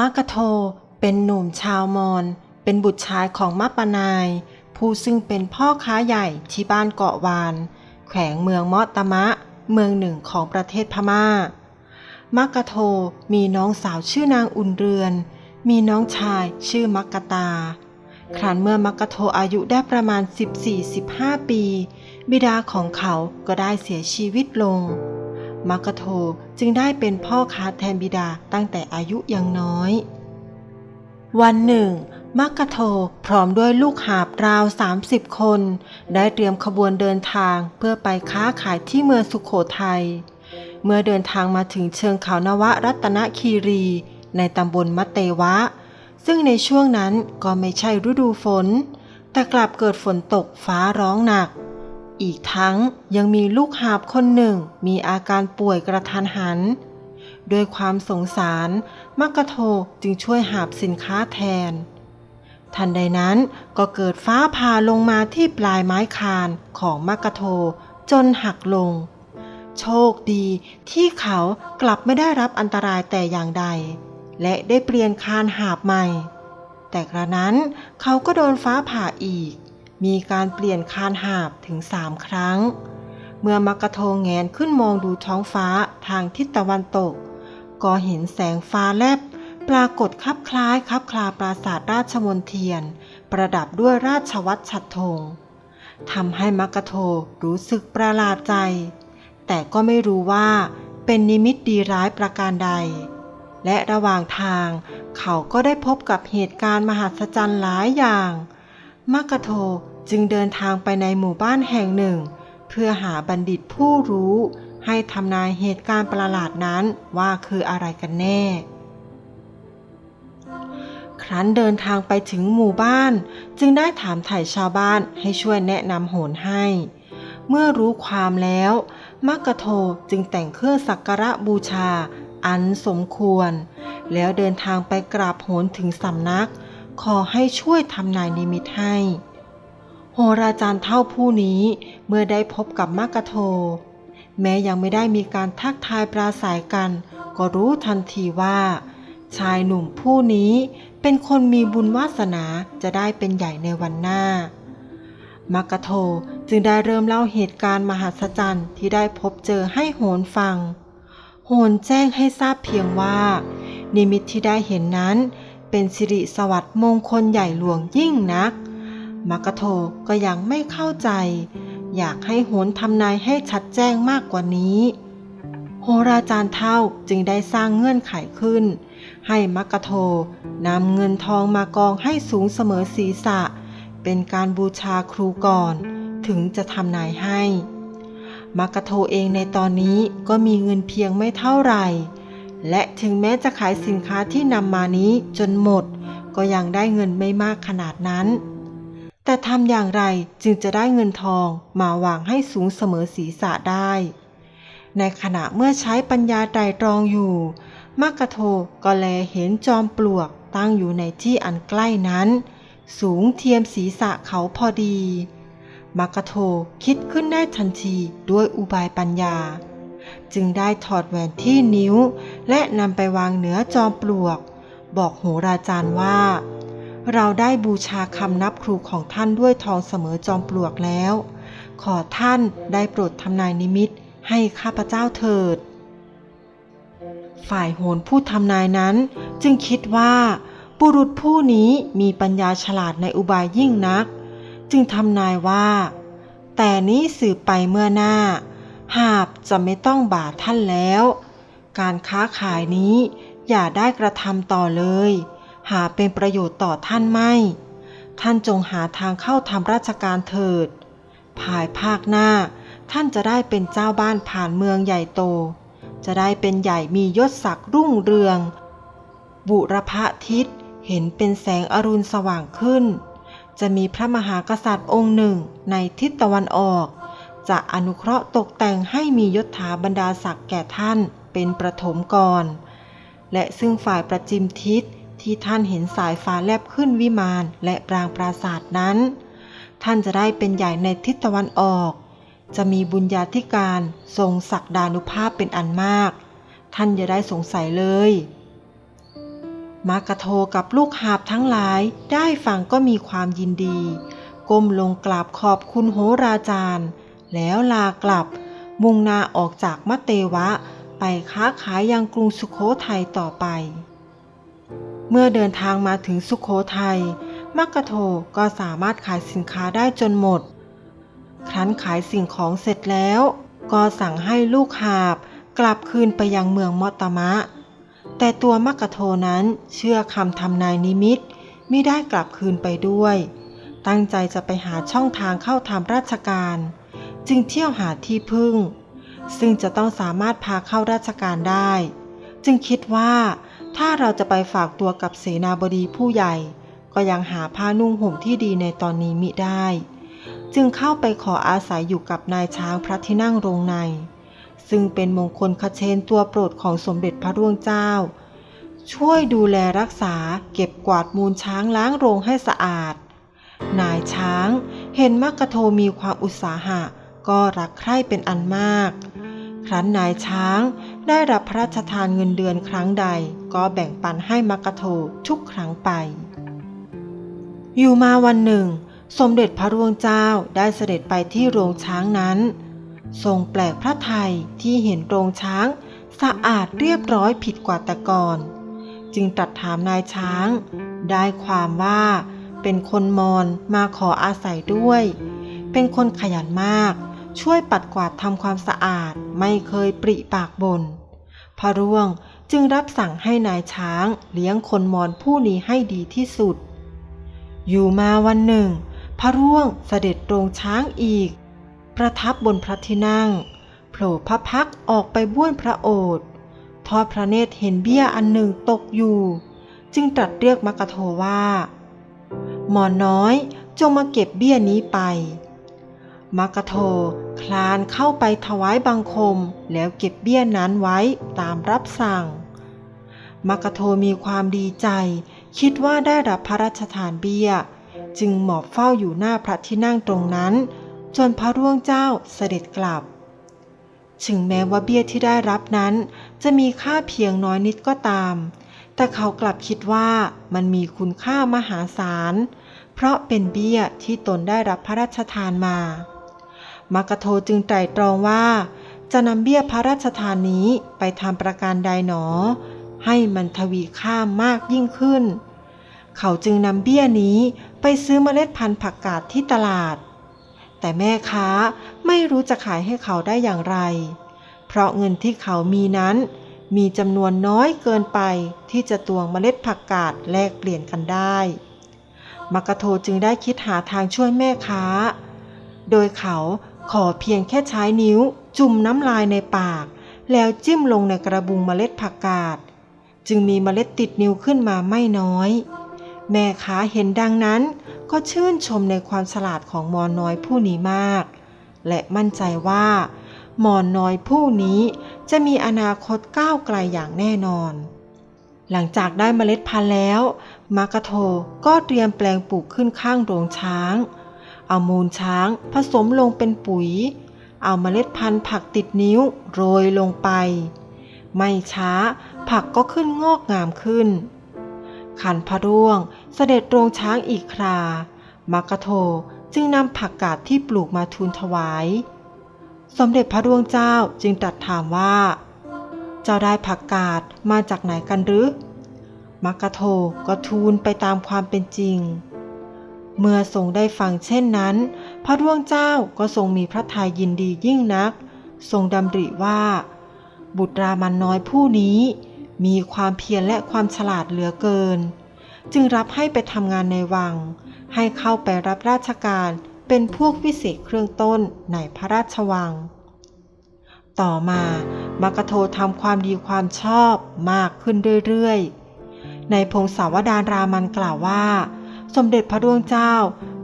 มักกะโทเป็นหนุ่มชาวมอญเป็นบุตรชายของมัปปนาย ผู้ซึ่งเป็นพ่อค้าใหญ่ที่บ้านเกาะวาน แขวงเมืองมอตมะ เมืองหนึ่งของประเทศพม่า มักกะโทมีน้องสาวชื่อนางอุ่นเรือน มีน้องชายชื่อมักกะตา ครั้นเมื่อมักกะโทอายุได้ประมาณ 14-15 ปี บิดาของเขาก็ได้เสียชีวิตลง มักโทจึงได้เป็นพ่อค้าแทนบิดาตั้งแต่อายุยังน้อย วันหนึ่ง มักโทพร้อมด้วยลูกหาบราว 30 คน ได้เตรียมขบวนเดินทางเพื่อไปค้าขายที่เมืองสุขโขทัย เมื่อเดินทางมาถึงเชิงเขานวรัตนคีรี ในตำบลมะเตวะ ซึ่งในช่วงนั้นก็ไม่ใช่ฤดูฝน แต่กลับเกิดฝนตกฟ้าร้องหนัก อีกทั้งยังมีลูกหาบคนหนึ่งมีอาการป่วยกระทันหัน ด้วยความสงสารมักกะโทจึงช่วยหาบสินค้าแทน ทันใดนั้นก็เกิดฟ้าผ่าลงมาที่ปลายไม้คานของมักกะโทจนหักลง โชคดีที่เขากลับไม่ได้รับอันตรายแต่อย่างใด และได้เปลี่ยนคานหาบใหม่ แต่กระนั้นเขาก็โดนฟ้าผ่าอีก มีการเปลี่ยนคานหาบถึงสามครั้ง เมื่อมักกะโทงแงนขึ้นมองดูท้องฟ้าทางทิศตะวันตก ก็เห็นแสงฟ้าแลบ ปรากฏคลับคล้ายคลับคลาปราสาทราชมนเทียน ประดับด้วยราชวัตรฉัตรธงทำให้มักกะโทรู้สึกประหลาดใจ แต่ก็ไม่รู้ว่าเป็นนิมิตดีร้ายประการใด และระหว่างทางเขาก็ได้พบกับเหตุการณ์มหัศจรรย์หลายอย่างมักกะโท จึงเดินทางไปในหมู่บ้านแห่งหนึ่ง เพื่อหาบัณฑิตผู้รู้ ให้ทำนายเหตุการณ์ประหลาดนั้นว่าคืออะไรกันแน่ ครั้นเดินทางไปถึงหมู่บ้าน จึงได้ถามไถ่ชาวบ้านให้ช่วยแนะนำโหนให้ เมื่อรู้ความแล้วมักกะโทจึงแต่งเครื่องสักการะบูชา อันสมควร แล้วเดินทางไปกราบโหนถึงสำนัก ขอให้ช่วยทำนายนิมิตให้ โหราจารย์เท่าผู้นี้เมื่อได้พบกับมักกะโท แม้ยังไม่ได้มีการทักทายปราศัยกัน ก็รู้ทันทีว่า ชายหนุ่มผู้นี้เป็นคนมีบุญวาสนาจะได้เป็นใหญ่ในวันหน้ามักกะโทจึงได้เริ่มเล่าเหตุการณ์มหัศจรรย์ที่ได้พบเจอให้โหนฟัง โหนแจ้งให้ทราบเพียงว่า นิมิตที่ได้เห็นนั้น เป็นสิริสวัสดิ์มงคลใหญ่หลวงยิ่งนัก มักกะโทก็ยังไม่เข้าใจ อยากให้โหนทำนายให้ชัดแจ้งมากกว่านี้ โหราจารย์เท่าจึงได้สร้างเงื่อนไขขึ้น ให้มักกะโทนำเงินทองมากองให้สูงเสมอศีรษะ เป็นการบูชาครูก่อน ถึงจะทำนายให้มักกะโทเองในตอนนี้ก็มีเงินเพียงไม่เท่าไหร่ และถึงแม้จะขายสินค้าที่นำมานี้จนหมด ก็ยังได้เงินไม่มากขนาดนั้น แต่ทำอย่างไรจึงจะได้เงินทองมาวางให้สูงเสมอศีรษะได้ ในขณะเมื่อใช้ปัญญาไตรตรองอยู่มักกะโทก็แลเห็นจอมปลวกตั้งอยู่ในที่อันใกล้นั้น สูงเทียมศีรษะเขาพอดี มักกะโทคิดขึ้นได้ทันทีด้วยอุบายปัญญา จึงได้ถอดแหวนที่นิ้ว และนำไปวางเหนือจอมปลวก บอกโหราจารย์ว่า เราได้บูชาคำนับครูของท่านด้วยทองเสมอจอมปลวกแล้ว ขอท่านได้โปรดทำนายนิมิตให้ข้าพเจ้าเถิด ฝ่ายโหนผู้ทำนายนั้น จึงคิดว่า บุรุษผู้นี้มีปัญญาฉลาดในอุบายยิ่งนัก จึงทำนายว่า แต่นี้สืบไปเมื่อหน้า หาบจะไม่ต้องบาท่านแล้ว การค้าขายนี้อย่าได้กระทำต่อเลย หาเป็นประโยชน์ต่อท่านไม่ ท่านจงหาทางเข้าทำราชการเถิด ภายภาคหน้า ท่านจะได้เป็นเจ้าบ้านผ่านเมืองใหญ่โต จะได้เป็นใหญ่มียศศักดิ์รุ่งเรือง บุรพทิศเห็นเป็นแสงอรุณสว่างขึ้น จะมีพระมหากษัตริย์องค์หนึ่งในทิศตะวันออก จะอนุเคราะห์ตกแต่งให้มียศถาบรรดาศักดิ์แก่ท่านเป็นประถมก่อน และซึ่งฝ่ายประจิมทิศ ที่ท่านเห็นสายฟ้าแลบขึ้นวิมานและปรางปราศาส์นั้น ท่านจะได้เป็นใหญ่ในทิศตะวันออก จะมีบุญญาธิการทรงศักดานุภาพเป็นอันมาก ท่านอย่าได้สงสัยเลยมากระโทกับลูกหาบทั้งหลายได้ฟังก็มีความยินดี ก้มลงกราบขอบคุณโหราจารย์ แล้วลากลับ มุ่งหน้าออกจากมะเตวะ ไปค้าขายยังกรุงสุขโขทัยต่อไป เมื่อเดินทางมาถึงสุขโขทัยมักกะโทก็สามารถขายสินค้าได้จนหมด ครั้นขายสิ่งของเสร็จแล้ว ก็สั่งให้ลูกหาบกลับคืนไปยังเมืองมอตมะ แต่ตัวมักกะโทนั้นเชื่อคำทำนายนิมิตไม่ได้กลับคืนไปด้วย ตั้งใจจะไปหาช่องทางเข้าทำราชการ จึงเที่ยวหาที่พึ่ง ซึ่งจะต้องสามารถพาเข้าราชการได้ จึงคิดว่า ถ้าเราจะไปฝากตัวกับเสนาบดีผู้ใหญ่ ก็ยังหาผ้านุ่งห่มที่ดีในตอนนี้มิได้ จึงเข้าไปขออาศัยอยู่กับนายช้างพระที่นั่งโรงใน ซึ่งเป็นมงคลคเชนตัวโปรดของสมเด็จพระร่วงเจ้า ช่วยดูแลรักษาเก็บกวาดมูลช้างล้างโรงให้สะอาด นายช้างเห็นมักกะโทมีความอุตสาหะ ก็รักใคร่เป็นอันมาก ครั้นนายช้าง ได้รับพระราชทานเงินเดือนครั้งใด ก็แบ่งปันให้มักกะโททุกครั้งไป อยู่มาวันหนึ่ง สมเด็จพระร่วงเจ้าได้เสด็จไปที่โรงช้างนั้น ทรงแปลกพระไทยที่เห็นโรงช้างสะอาดเรียบร้อยผิดกว่าแต่ก่อน จึงตรัสถามนายช้าง ได้ความว่าเป็นคนมอญมาขออาศัยด้วย เป็นคนขยันมาก ช่วยปัดกวาดทำความสะอาดไม่เคยปริปากบนพระร่วงจึงรับสั่งให้นายช้างเลี้ยงคนมอญผู้นี้ให้ดีที่สุด อยู่มาวันหนึ่ง พระร่วงเสด็จโรงช้างอีก ประทับบนพระที่นั่งโผล่พระพักออกไปบ้วนพระโอษฐ์ทอดพระเนตรเห็นเบี้ยอันหนึ่งตกอยู่ จึงตรัสเรียกมกกะโทว่า หมอนน้อยจงมาเก็บเบี้ยนี้ไป มักกะโทคลานเข้าไปถวายบังคม แล้วเก็บเบี้ยนั้นไว้ตามรับสั่งมักกะโทมีความดีใจ คิดว่าได้รับพระราชทานเบี้ย จึงหมอบเฝ้าอยู่หน้าพระที่นั่งตรงนั้น จนพระร่วงเจ้าเสด็จกลับ ถึงแม้ว่าเบี้ยที่ได้รับนั้น จะมีค่าเพียงน้อยนิดก็ตาม แต่เขากลับคิดว่ามันมีคุณค่ามหาศาลเพราะเป็นเบี้ยที่ตนได้รับพระราชทานมา มักกะโทจึงไตรตรองว่า จะนำเบี้ยพระราชทานนี้ไปทำประการใดหนอ ให้มันทวีค่ามากยิ่งขึ้น เขาจึงนำเบี้ยนี้ไปซื้อเมล็ดพันธุ์ผักกาดที่ตลาด แต่แม่ค้าไม่รู้จะขายให้เขาได้อย่างไร เพราะเงินที่เขามีนั้นมีจำนวนน้อยเกินไปที่จะตวงเมล็ดผักกาดแลกเปลี่ยนกันได้มักกะโทจึงได้คิดหาทางช่วยแม่ค้า โดยเขา ขอเพียงแค่ใช้นิ้วจุ่มน้ำลายในปาก แล้วจิ้มลงในกระบุงเมล็ดผักกาด จึงมีเมล็ดติดนิ้วขึ้นมาไม่น้อย แม่ค้าเห็นดังนั้น ก็ชื่นชมในความฉลาดของมอนน้อยผู้นี้มาก และมั่นใจว่ามอน้อยผู้นี้จะมีอนาคตก้าวไกลอย่างแน่นอน หลังจากได้เมล็ดพันธุ์แล้วมากะโทก็เตรียมแปลงปลูกขึ้นข้างโรงช้าง เอามูลช้างผสมลงเป็นปุ๋ย เอาเมล็ดพันธุ์ผักติดนิ้วโรยลงไป ไม่ช้าผักก็ขึ้นงอกงามขึ้น ขันพระร่วงเสด็จโรงช้างอีกครา มักกะโทจึงนำผักกาดที่ปลูกมาทูลถวาย สมเด็จพระร่วงเจ้าจึงตรัสถามว่า เจ้าได้ผักกาดมาจากไหนกันหรือ มักกะโทก็ทูลไปตามความเป็นจริง เมื่อทรงได้ฟังเช่นนั้น พระร่วงเจ้าก็ทรงมีพระทัยยินดียิ่งนัก ทรงดำริว่า บุตรรามันน้อยผู้นี้ มีความเพียรและความฉลาดเหลือเกิน จึงรับให้ไปทำงานในวัง ให้เข้าไปรับราชการเป็นพวกวิเศษเครื่องต้นในพระราชวัง ต่อมามักกะโททำความดีความชอบมากขึ้นเรื่อยๆ ในพงศาวดารรามันกล่าวว่า สมเด็จพระดวงเจ้า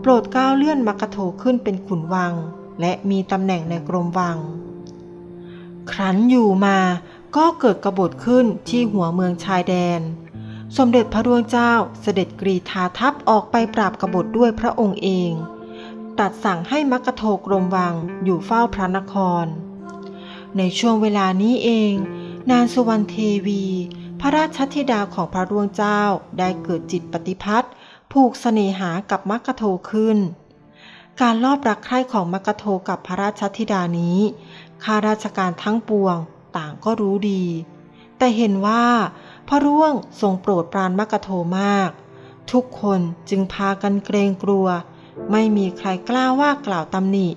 โปรดก้าวเลื่อนมกกะโทขึ้นเป็นขุนวัง และมีตำแหน่งในกรมวัง ครั้นอยู่มาก็เกิดกบฏขึ้นที่หัวเมืองชายแดน สมเด็จพระดวงเจ้าเสด็จกรีธาทัพออกไปปราบกบฏด้วยพระองค์เอง ตัดสั่งให้มกกะโทกรมวังอยู่เฝ้าพระนคร ในช่วงเวลานี้เอง นางสุวรรณเทวี พระราชธิดาของพระร่วงเจ้าได้เกิดจิตปฏิพัทธ์ ผูกเสน่หากับมักกะโทขึ้น การลอบรักใคร่ของมักกะโทกับพระราชธิดานี้ ข้าราชการทั้งปวงต่างก็รู้ดี แต่เห็นว่าพระร่วงทรงโปรดปรานมักกะโทมาก ทุกคนจึงพากันเกรงกลัว ไม่มีใครกล้าว่ากล่าวตำหนิ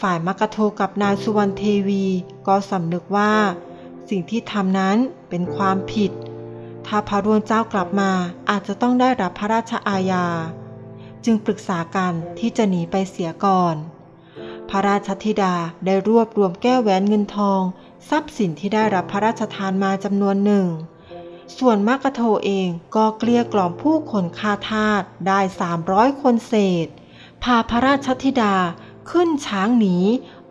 ฝ่ายมักกะโทกับนายสุวรรณเทวีก็สำนึกว่า สิ่งที่ทำนั้นเป็นความผิด ถ้าพระร่วงเจ้ากลับมาอาจจะต้องได้รับพระราชอาญา จึงปรึกษากันที่จะหนีไปเสียก่อน พระราชธิดาได้รวบรวมแก้วแหวนเงินทอง ทรัพย์สินที่ได้รับพระราชทานมาจำนวนหนึ่ง ส่วนมักกะโทเองก็เกลี้ยกล่อมผู้คนคาทาสได้ 300 คนเศษ พาพระราชธิดาขึ้นช้างหนี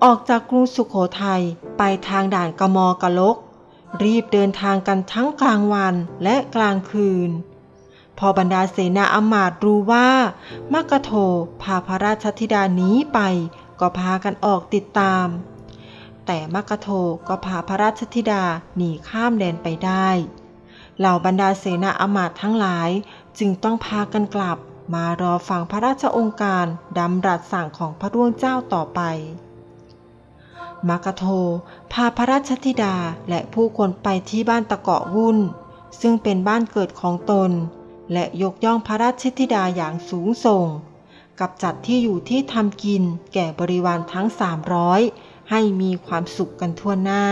ออกจากกรุงสุขโขทัยไปทางด่านกมกะลก รีบเดินทางกันทั้งกลางวันและกลางคืน พอบรรดาเสนาอมาตรู้ว่ามักกะโทพาพระราชธิดาหนีไป ก็พากันออกติดตาม แต่มักกะโทก็พาพระราชธิดาหนีข้ามแดนไปได้ เหล่าบรรดาเสนาอมาตย์ทั้งหลายจึงต้องพากันกลับมารอฟังพระราชองค์การดำรัสสั่งของพระร่วงเจ้าต่อไป มักกะโท พาพระราชธิดาและผู้คนไปที่บ้านตะเกาะวุ่น ซึ่งเป็นบ้านเกิดของตน และยกย่องพระราชธิดาอย่างสูงส่ง กับจัดที่อยู่ที่ทำกินแก่บริวารทั้ง 300 ให้มีความสุขกันทั่วหน้า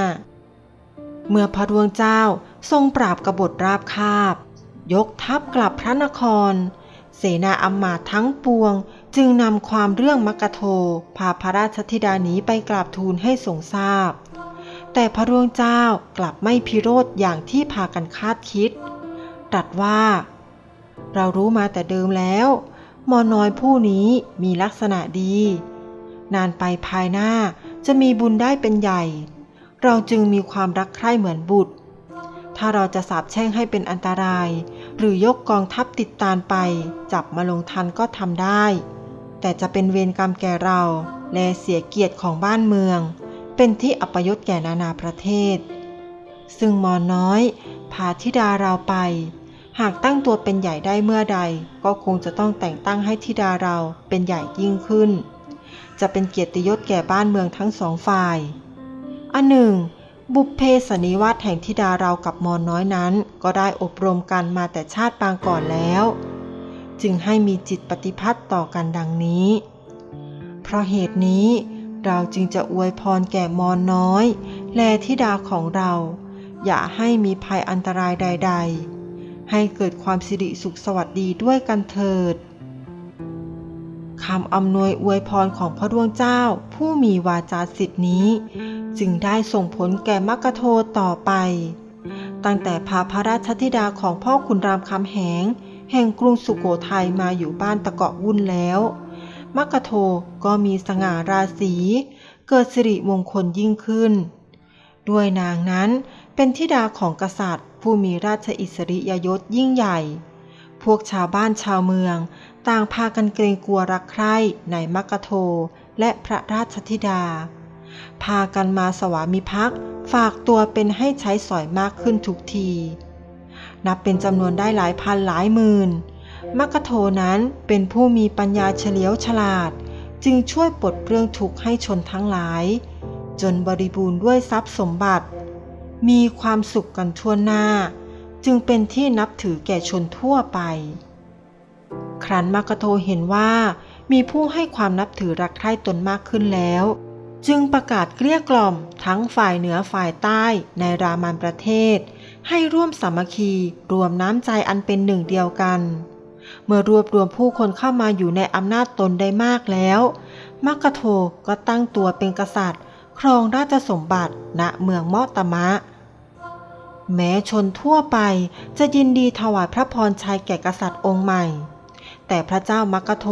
เมื่อพระรวงเจ้าทรงปราบกบฏราบคาบ ยกทัพกลับพระนคร เสนาอำมาตย์ทั้งปวง จึงนำความเรื่องมกะโทพาพระราชธิดานี้ไปกราบทูลให้ทรงทราบ แต่พระรวงเจ้ากลับไม่พิโรธอย่างที่พากันคาดคิด ตรัสว่า เรารู้มาแต่เดิมแล้วมอน้อยผู้นี้มีลักษณะดี นานไปภายหน้าจะมีบุญได้เป็นใหญ่ เราจึงมีความรักใคร่เหมือนบุตร ถ้าเราจะสาบแช่งให้เป็นอันตราย หรือยกกองทัพติดตามไป จับมาลงทันก็ทำได้ แต่จะเป็นเวรกรรมแก่เรา และเสียเกียรติของบ้านเมือง เป็นที่อัปยศแก่นานาประเทศ ซึ่งหมอน้อย พาธิดาเราไป หากตั้งตัวเป็นใหญ่ได้เมื่อใด ก็คงจะต้องแต่งตั้งให้ธิดาเราเป็นใหญ่ยิ่งขึ้น จะเป็นเกียรติยศแก่บ้านเมืองทั้งสองฝ่ายอันหนึ่งบุพเพสนิวาสแห่งธิดาเรากับมอนน้อยนั้น ก็ได้อบรมกันมาแต่ชาติปางก่อนแล้ว จึงให้มีจิตปฏิพัติต่อกันดังนี้ เพราะเหตุนี้เราจึงจะอวยพรแก่มอนน้อย และธิดาของเรา อย่าให้มีภัยอันตรายใด ๆ ให้เกิดความสิริสุขสวัสดีด้วยกันเถิดคำอำนวยอวยพรของพระร่วงเจ้าผู้มีวาจาสิทธินี้ จึงได้ส่งผลแก่มกโทต่อไป ตั้งแต่พาพระราชธิดาของพ่อขุนรามคำแหง แห่งกรุงสุโขทัยมาอยู่บ้านตะเกาะวุ่นแล้วมักกะโทก็มีสง่าราศีเกิดสิริมงคลยิ่งขึ้น ด้วยนางนั้นเป็นธิดาของกษัตริย์ ผู้มีราชอิสริยยศยิ่งใหญ่ พวกชาวบ้านชาวเมือง ต่างพากันเกรงกลัวรักใคร่ในมักกะโทและพระราชธิดา พากันมาสวามิภักดิ์ฝากตัวเป็นให้ใช้สอยมากขึ้นทุกที นับเป็นจำนวนได้หลายพันหลายหมื่นมักโทนั้นเป็นผู้มีปัญญาเฉลียวฉลาด จึงช่วยปลดเรื่องทุกข์ให้ชนทั้งหลาย จนบริบูรณ์ด้วยทรัพย์สมบัติ มีความสุขกันทั่วหน้า จึงเป็นที่นับถือแก่ชนทั่วไป ครั้นมักโทเห็นว่ามีผู้ให้ความนับถือรักใคร่ตนมากขึ้นแล้ว จึงประกาศเกลี้ยกล่อมทั้งฝ่ายเหนือฝ่ายใต้ในรามันประเทศ ให้ร่วมสามัคคีรวมน้ำใจอันเป็นหนึ่งเดียวกัน เมื่อรวบรวมผู้คนเข้ามาอยู่ในอำนาจตนได้มากแล้วมักกะโทก็ตั้งตัวเป็นกษัตริย์ ครองราชสมบัติณเมืองมอตมะ แม้ชนทั่วไปจะยินดีถวายพระพรชัยแก่กษัตริย์องค์ใหม่ แต่พระเจ้ามักกะโท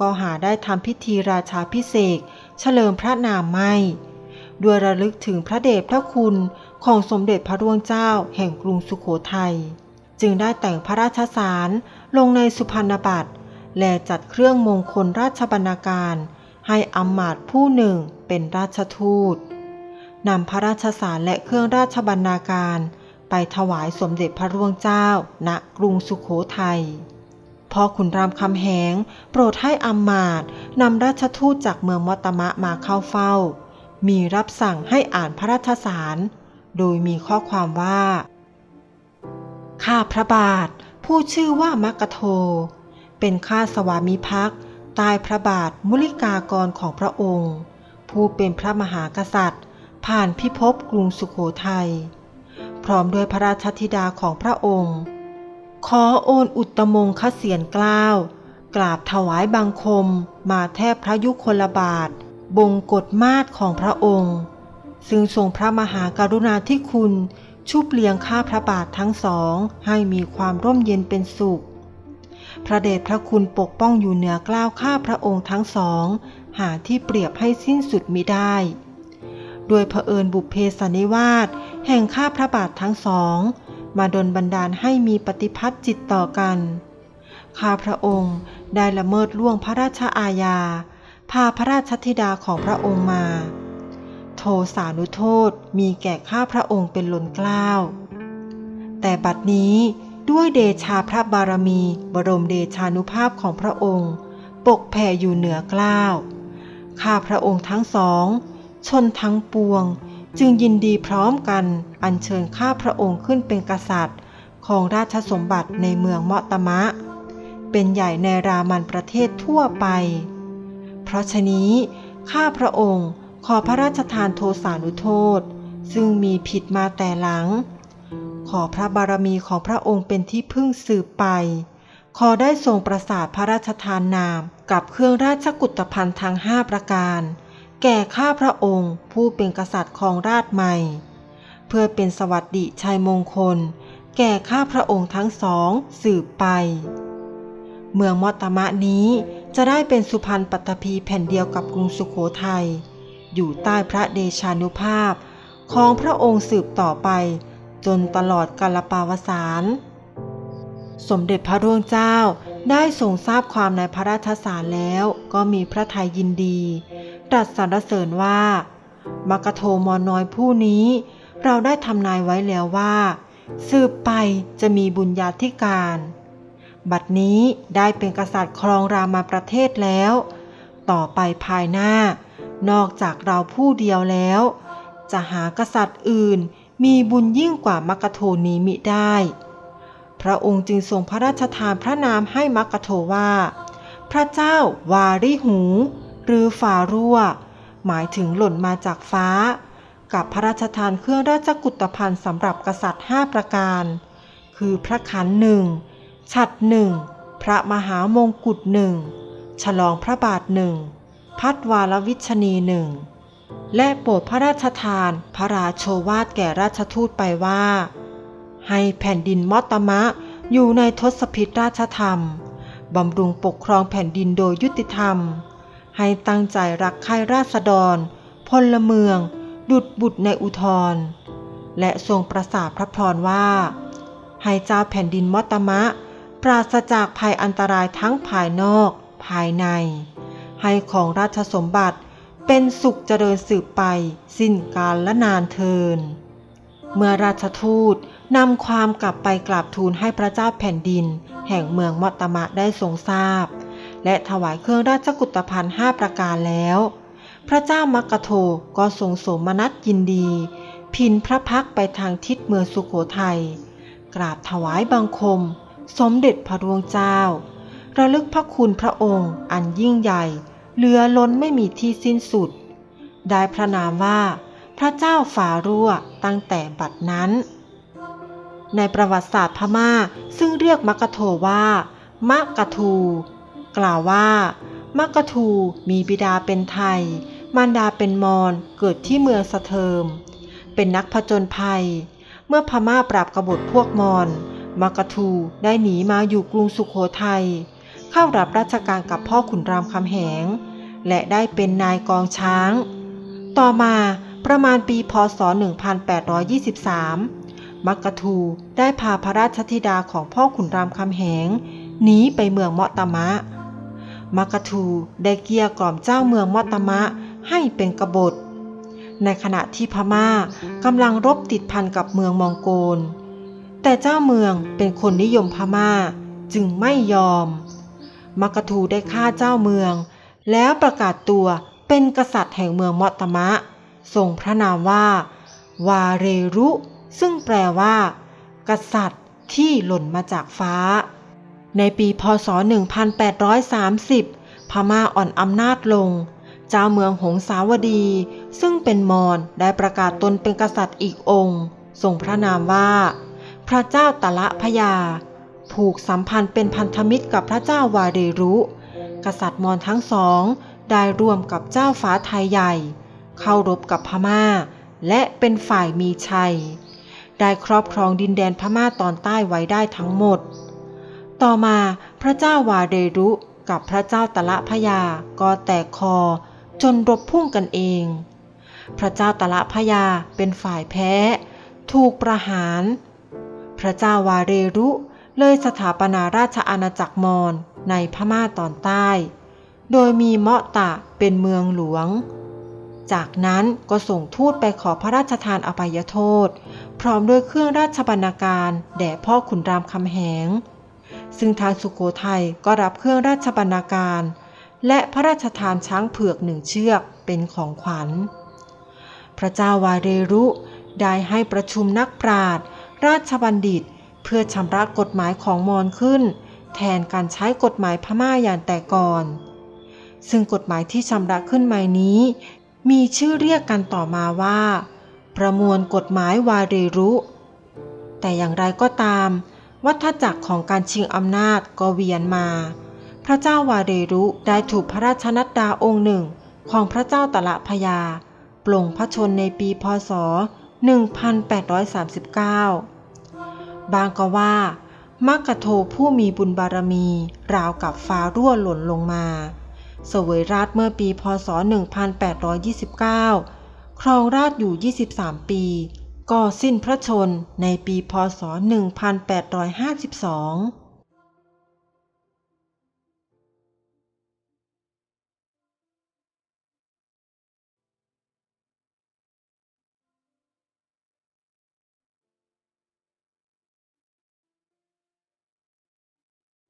ก็หาได้ทำพิธีราชาพิเศษเฉลิมพระนามไม่ด้วยระลึกถึงพระเดชพระคุณ ของสมเด็จพระร่วงเจ้าแห่งกรุงสุขโขทัย จึงได้แต่งพระราชสารลงในสุพรรณบัตร และจัดเครื่องมงคลราชบรรณาการ ให้อำมาตย์ผู้หนึ่งเป็นราชทูตนำพระราชสารและเครื่องราชบรรณาการ ไปถวายสมเด็จพระร่วงเจ้า ณกรุงสุขโขทัยพอขุนรามคำแหง โปรดให้อำมาตย์นำราชทูตจากเมืองมอตมะมาเข้าเฝ้า มีรับสั่งให้อ่านพระราชสาร โดยมีข้อความว่า ข้าพระบาท ผู้ชื่อว่ามักกะโท เป็นข้าสวามิภักดิ์ใต้พระบาทมุลิกากรของพระองค์ ผู้เป็นพระมหากษัตริย์ ผ่านพิภพกรุงสุขโขทัย พร้อมด้วยพระราชธิดาของพระองค์ ขอโอนอุตมงคเสียนกล้าวกราบถวายบังคมมาแทบพระยุคลบาท บงกฎมาศของพระองค์ ซึ่งทรงพระมหากรุณาธิคุณ ชุบเลี้ยงข้าพระบาททั้งสอง ให้มีความร่มเย็นเป็นสุข พระเดชพระคุณปกป้องอยู่เหนือเกล้าวข้าพระองค์ทั้งสอง หาที่เปรียบให้สิ้นสุดมิได้ด้วยเผอิญบุพเพสันนิวาสแห่งข้าพระบาททั้งสอง มาดลบันดาลให้มีปฏิพัทธ์จิตต่อกัน ข้าพระองค์ได้ละเมิดล่วงพระราชอาญา พาพระราชธิดาของพระองค์มา โทสานุโทษมีแก่ข้าพระองค์เป็นล้นเกล้า แต่บัดนี้ด้วยเดชาพระบารมีบรมเดชานุภาพของพระองค์ ปกแผ่อยู่เหนือเกล้า ข้าพระองค์ทั้งสอง ชนทั้งปวง จึงยินดีพร้อมกันอัญเชิญข้าพระองค์ขึ้นเป็นกษัตริย์ ของราชสมบัติในเมืองเมาะตมะ เป็นใหญ่ในรามันประเทศทั่วไป เพราะฉะนี้ข้าพระองค์ ขอพระราชทานโทสานุโทษ ซึ่งมีผิดมาแต่หลัง ขอพระบารมีของพระองค์เป็นที่พึ่งสืบไป ขอได้ทรงประสาทพระราชทานนามกับเครื่องราชกุฏภัณฑ์ทั้งห้าประการ แก่ข้าพระองค์ผู้เป็นกษัตริย์ของราชใหม่ เพื่อเป็นสวัสดิชัยมงคล แก่ข้าพระองค์ทั้งสองสืบไป เมืองมอตมะนี้จะได้เป็นสุพรรณปัตตภีแผ่นเดียวกับกรุงสุขโขทัย อยู่ใต้พระเดชานุภาพ ของพระองค์สืบต่อไป จนตลอดกาลปาวสาร สมเด็จพระร่วงเจ้าได้ทรงทราบความในพระราชสารแล้วก็มีพระทัยยินดีตรัสสรรเสริญว่ามกกะโทมอนน้อยผู้นี้ เราได้ทำนายไว้แล้วว่า สืบไปจะมีบุญญาธิการ บัดนี้ได้เป็นกษัตริย์ครองรามาประเทศแล้ว ต่อไปภายหน้า นอกจากเราผู้เดียวแล้ว จะหากษัตริย์อื่นมีบุญยิ่งกว่ามกกะโทนี้มิได้ พระองค์จึงทรงพระราชทานพระนามให้มกกะโทว่า พระเจ้าวาริหู หรือฝารั่ว หมายถึงหล่นมาจากฟ้า กับพระราชทานเครื่องราชกุฏภัณฑ์สำหรับกษัตริย์ห้าประการ คือพระขันหนึ่งฉัดหนึ่งพระมหามงกุฎหนึ่งฉลองพระบาทหนึ่ง พัดวาลวิชนีหนึ่งและโปรดพระราชทานพระราโชวาทแก่ราชทูตไปว่า ให้แผ่นดินมอตมะอยู่ในทศพิธราชธรรม บำรุงปกครองแผ่นดินโดยยุติธรรม ให้ตั้งใจรักใคร่ราษฎร พลเมือง ดุดบุตรในอุทรและทรงประสาทพระพรว่า ให้เจ้าแผ่นดินมอตมะ ปราศจากภัยอันตรายทั้งภายนอกภายใน ให้ของราชสมบัติเป็นสุขเจริญสืบไป สิ้นกาลและนานเทิน เมื่อราชทูตนำความกลับไปกราบทูลให้พระเจ้าแผ่นดิน แห่งเมืองมอตมะได้ทรงทราบ และถวายเครื่องราชกุฏภัณฑ์ห้าประการแล้ว พระเจ้ามักกะโทก็ทรงโสมนัสยินดี พินพระพักไปทางทิศเมืองสุขโขทัยกราบถวายบังคม สมเด็จพระดวงเจ้า ระลึกพระคุณพระองค์อันยิ่งใหญ่ เหลือล้นไม่มีที่สิ้นสุด ได้พระนามว่า พระเจ้าฝารั่วตั้งแต่บัดนั้น ในประวัติศาสตร์พม่าซึ่งเรียกมักกะโทว่ามะกะทู กล่าวว่ามักกะทูมีบิดาเป็นไทย มารดาเป็นมอญเกิดที่เมืองสะเทิม เป็นนักผจญภัย เมื่อพม่าปราบกบฏพวกมอญมักกะทูได้หนีมาอยู่กรุงสุขโขทัยเข้ารับราชการกับพ่อขุนรามคำแหง และได้เป็นนายกองช้าง ต่อมาประมาณปีพศ 1823 มักกะทูได้พาพระราชธิดาของพ่อขุนรามคำแหงหนีไปเมืองมาะตมะ มักกะทูได้เกี้ยกล่อมเจ้าเมืองมาะตมะให้เป็นกบฏ ในขณะที่พม่ากำลังรบติดพันกับเมืองมองโกล แต่เจ้าเมืองเป็นคนนิยมพม่าจึงไม่ยอม มักกะทูได้ฆ่าเจ้าเมือง แล้วประกาศตัวเป็นกษัตริย์แห่งเมืองมอตมะทรงพระนามว่า วาเรรุ ซึ่งแปลว่า กษัตริย์ที่หล่นมาจากฟ้า ในปีพศ 1830 พม่าอ่อนอำนาจลง เจ้าเมืองหงสาวดี ซึ่งเป็นมอญได้ประกาศตนเป็นกษัตริย์อีกองค์ทรงพระนามว่า พระเจ้าตะละพยา ผูกสัมพันธ์เป็นพันธมิตรกับพระเจ้าวาเดรุ กษัตริย์มอญทั้งสองได้ร่วมกับเจ้าฟ้าไทยใหญ่ เข้ารบกับพม่า และเป็นฝ่ายมีชัย ได้ครอบครองดินแดนพม่าตอนใต้ไว้ได้ทั้งหมด ต่อมาพระเจ้าวาเดรุกับพระเจ้าตะละพยาก็แตกคอจนรบพุ่งกันเอง พระเจ้าตะละพยาเป็นฝ่ายแพ้ ถูกประหาร พระเจ้าวาเรรุเลยสถาปนาราชอาณาจักรมอญ ในพม่าตอนใต้ โดยมีเมาะตะเป็นเมืองหลวง จากนั้นก็ส่งทูตไปขอพระราชทานอภัยโทษ พร้อมด้วยเครื่องราชบรรณาการแด่พ่อขุนรามคำแหง ซึ่งทางสุโขทัยก็รับเครื่องราชบรรณาการ และพระราชทานช้างเผือกหนึ่งเชือกเป็นของขวัญ พระเจ้าวาเรรุได้ให้ประชุมนักปราชญ์ราชบัณฑิต เพื่อชำระกฎหมายของมอญขึ้น แทนการใช้กฎหมายพม่าอย่างแต่ก่อน ซึ่งกฎหมายที่ชำระขึ้นใหม่นี้ มีชื่อเรียกกันต่อมาว่า ประมวลกฎหมายวาเรรุ แต่อย่างไรก็ตาม วัฏจักรของการชิงอำนาจก็เวียนมา พระเจ้าวาเรรุได้ถูกพระราชนัดดาองค์หนึ่งของพระเจ้าตะละพยาปลงพระชนในปีพศ 1839 บางก็ว่า มักกะโทผู้มีบุญบารมี ราวกับฟ้ารั่วหล่นลงมาเสวยราชเมื่อปีพศ 1829 ครองราชอยู่ 23 ปี ก็สิ้นพระชนในปีพศ 1852